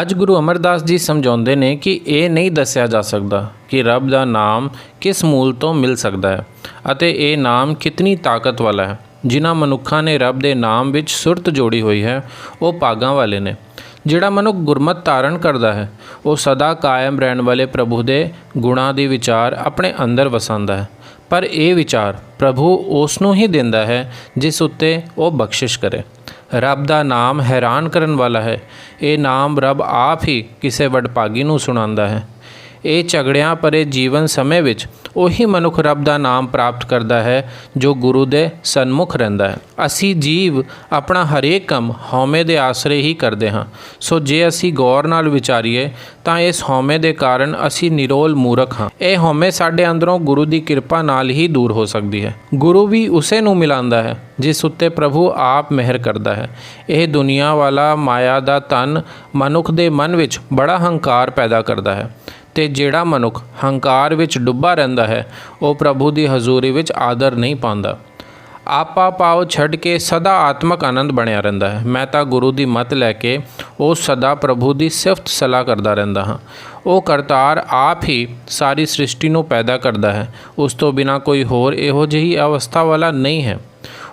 ਅੱਜ ਗੁਰੂ ਅਮਰਦਾਸ ਜੀ ਸਮਝਾਉਂਦੇ ਨੇ ਕਿ ਇਹ ਨਹੀਂ ਦੱਸਿਆ ਜਾ ਸਕਦਾ ਕਿ ਰੱਬ ਦਾ ਨਾਮ ਕਿਸ ਮੂਲ ਤੋਂ ਮਿਲ ਸਕਦਾ ਹੈ ਅਤੇ ਇਹ ਨਾਮ ਕਿਤਨੀ ਤਾਕਤ ਵਾਲਾ ਹੈ। ਜਿਨ੍ਹਾਂ ਮਨੁੱਖਾਂ ਨੇ ਰੱਬ ਦੇ ਨਾਮ ਵਿੱਚ ਸੁਰਤ ਜੋੜੀ ਹੋਈ ਹੈ, ਉਹ ਪਾਗਾਂ ਵਾਲੇ ਨੇ। ਜਿਹੜਾ ਮਨੁੱਖ ਗੁਰਮਤ ਧਾਰਨ ਕਰਦਾ ਹੈ, ਉਹ ਸਦਾ ਕਾਇਮ ਰਹਿਣ ਵਾਲੇ ਪ੍ਰਭੂ ਦੇ ਗੁਣਾਂ ਦੀ ਵਿਚਾਰ ਆਪਣੇ ਅੰਦਰ ਵਸਾਉਂਦਾ ਹੈ। ਪਰ ਇਹ ਵਿਚਾਰ ਪ੍ਰਭੂ ਉਸ ਨੂੰ ਹੀ ਦਿੰਦਾ ਹੈ ਜਿਸ ਉੱਤੇ ਉਹ ਬਖਸ਼ਿਸ਼ ਕਰੇ। ਰੱਬ ਦਾ ਨਾਮ ਹੈਰਾਨ ਕਰਨ ਵਾਲਾ ਹੈ। ਇਹ ਨਾਮ ਰੱਬ ਆਪ ਹੀ ਕਿਸੇ ਵਡਭਾਗੀ ਨੂੰ ਸੁਣਾਉਂਦਾ ਹੈ। ਇਹ ਝਗੜਿਆਂ ਪਰੇ ਜੀਵਨ ਸਮੇਂ ਵਿੱਚ ਉਹੀ ਮਨੁੱਖ ਰੱਬ ਦਾ ਨਾਮ ਪ੍ਰਾਪਤ ਕਰਦਾ ਹੈ, ਜੋ ਗੁਰੂ ਦੇ ਸਨਮੁਖ ਰਹਿੰਦਾ ਹੈ। ਅਸੀਂ ਜੀਵ ਆਪਣਾ ਹਰੇਕ ਕੰਮ ਹਉਮੈ ਦੇ ਆਸਰੇ ਹੀ ਕਰਦੇ ਹਾਂ। ਸੋ ਜੇ ਅਸੀਂ ਗੌਰ ਨਾਲ ਵਿਚਾਰੀਏ, ਤਾਂ ਇਸ ਹਉਮੈ ਦੇ ਕਾਰਨ ਅਸੀਂ ਨਿਰੋਲ ਮੂਰਖ ਹਾਂ। ਇਹ ਹਉਮੈ ਸਾਡੇ ਅੰਦਰੋਂ ਗੁਰੂ ਦੀ ਕਿਰਪਾ ਨਾਲ ਹੀ ਦੂਰ ਹੋ ਸਕਦੀ ਹੈ। ਗੁਰੂ ਵੀ ਉਸੇ ਨੂੰ ਮਿਲਾਉਂਦਾ ਹੈ, ਜਿਸ ਉੱਤੇ ਪ੍ਰਭੂ ਆਪ ਮਿਹਰ ਕਰਦਾ ਹੈ। ਇਹ ਦੁਨੀਆ ਵਾਲਾ ਮਾਇਆ ਦਾ ਤਨ ਮਨੁੱਖ ਦੇ ਮਨ ਵਿੱਚ ਬੜਾ ਹੰਕਾਰ ਪੈਦਾ ਕਰਦਾ ਹੈ। ਤੇ ਜਿਹੜਾ ਮਨੁੱਖ ਹੰਕਾਰ ਵਿੱਚ ਡੁੱਬਾ ਰਹਿੰਦਾ ਹੈ, ਉਹ ਪ੍ਰਭੂ ਦੀ ਹਜ਼ੂਰੀ ਵਿੱਚ ਆਦਰ ਨਹੀਂ ਪਾਉਂਦਾ। ਆਪਾ ਪਾਉ ਛੱਡ ਕੇ ਸਦਾ ਆਤਮਕ ਆਨੰਦ ਬਣਿਆ ਰਹਿੰਦਾ ਹੈ। ਮੈਂ ਤਾਂ ਗੁਰੂ ਦੀ ਮਤ ਲੈ ਕੇ ਉਹ ਸਦਾ ਪ੍ਰਭੂ ਦੀ ਸਿਫਤ ਸਲਾਹ ਕਰਦਾ ਰਹਿੰਦਾ ਹਾਂ। ਉਹ ਕਰਤਾਰ ਆਪ ਹੀ ਸਾਰੀ ਸ੍ਰਿਸ਼ਟੀ ਨੂੰ ਪੈਦਾ ਕਰਦਾ ਹੈ। ਉਸ ਤੋਂ ਬਿਨਾ ਕੋਈ ਹੋਰ ਇਹੋ ਜਿਹੀ ਅਵਸਥਾ ਵਾਲਾ ਨਹੀਂ ਹੈ।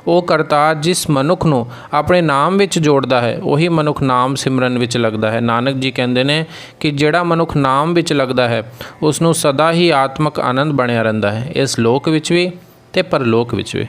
ਉਹ ਕਰਤਾਰ ਜਿਸ ਮਨੁੱਖ ਨੂੰ ਆਪਣੇ ਨਾਮ ਵਿੱਚ ਜੋੜਦਾ ਹੈ, ਉਹੀ ਮਨੁੱਖ ਨਾਮ ਸਿਮਰਨ ਵਿੱਚ ਲੱਗਦਾ ਹੈ। ਨਾਨਕ ਜੀ ਕਹਿੰਦੇ ਨੇ ਕਿ ਜਿਹੜਾ ਮਨੁੱਖ ਨਾਮ ਵਿੱਚ ਲੱਗਦਾ ਹੈ ਉਸ ਨੂੰ ਸਦਾ ਹੀ ਆਤਮਕ ਆਨੰਦ ਬਣਿਆ ਰਹਿੰਦਾ ਹੈ, ਇਸ ਲੋਕ ਵਿੱਚ ਵੀ ਤੇ ਪਰਲੋਕ ਵਿੱਚ ਵੀ।